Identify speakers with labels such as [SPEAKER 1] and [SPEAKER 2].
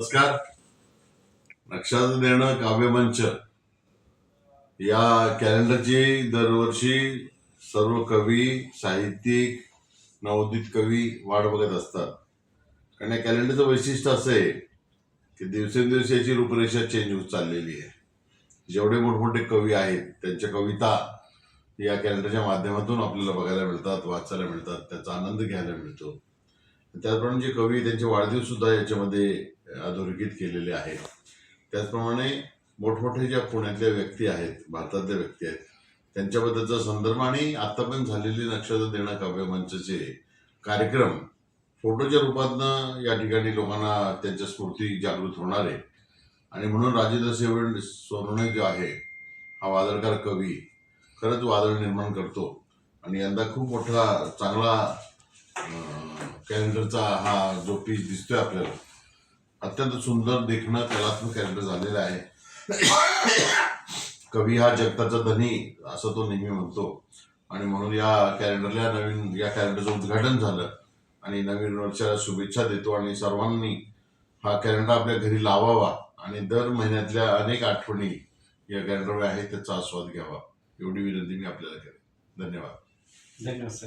[SPEAKER 1] नमस्कार. लक्षात देणं काव्यमंच. या कॅलेंडरची दरवर्षी सर्व कवी साहित्यिक नवोदित कवी वाट बघत असतात. कारण या कॅलेंडरचं वैशिष्ट्य असं आहे की दिवसेंदिवस याची रूपरेषा चेंज होत चाललेली आहे. जेवढे मोठमोठे कवी आहेत त्यांच्या कविता या कॅलेंडरच्या माध्यमातून आपल्याला बघायला मिळतात वाचायला मिळतात त्याचा आनंद घ्यायला मिळतो. त्याचप्रमाणे जे कवी त्यांचे वाढदिवस सुद्धा याच्यामध्ये अधोरेखित केलेले आहेत. त्याचप्रमाणे मोठमोठे ज्या पुण्यातल्या व्यक्ती आहेत भारतातल्या व्यक्ती आहेत त्यांच्याबद्दलचा संदर्भ आणि आत्ता पण झालेली नक्षत्र देणं काव्यमंचचे कार्यक्रम फोटोच्या रूपातनं या ठिकाणी लोकांना त्यांच्या स्फूर्ती जागृत होणार आहे. आणि म्हणून राजेंद्र सेवण सोनवणे जो आहे हा वादळकार कवी खरंच वादळ निर्माण करतो. आणि यंदा खूप मोठा चांगला कॅलेंडरचा हा जो पीस दिसतोय आपल्याला अत्यंत सुंदर देखणं कलात्मक कॅलेंडर झालेला आहे. कवी हा जगताचा धनी असं तो नेहमी म्हणतो. आणि म्हणून या कॅलेंडरला नवीन या कॅलेंडरचं उद्घाटन झालं. आणि नवीन वर्षाला शुभेच्छा देतो आणि सर्वांनी हा कॅलेंडर आपल्या घरी लावावा. आणि दर महिन्यातल्या अनेक आठवणी या कॅलेंडरवर आहेत त्याचा आस्वाद घ्यावा. एवढी विनंती मी आपल्याला करेन धन्यवाद.
[SPEAKER 2] धन्यवाद सर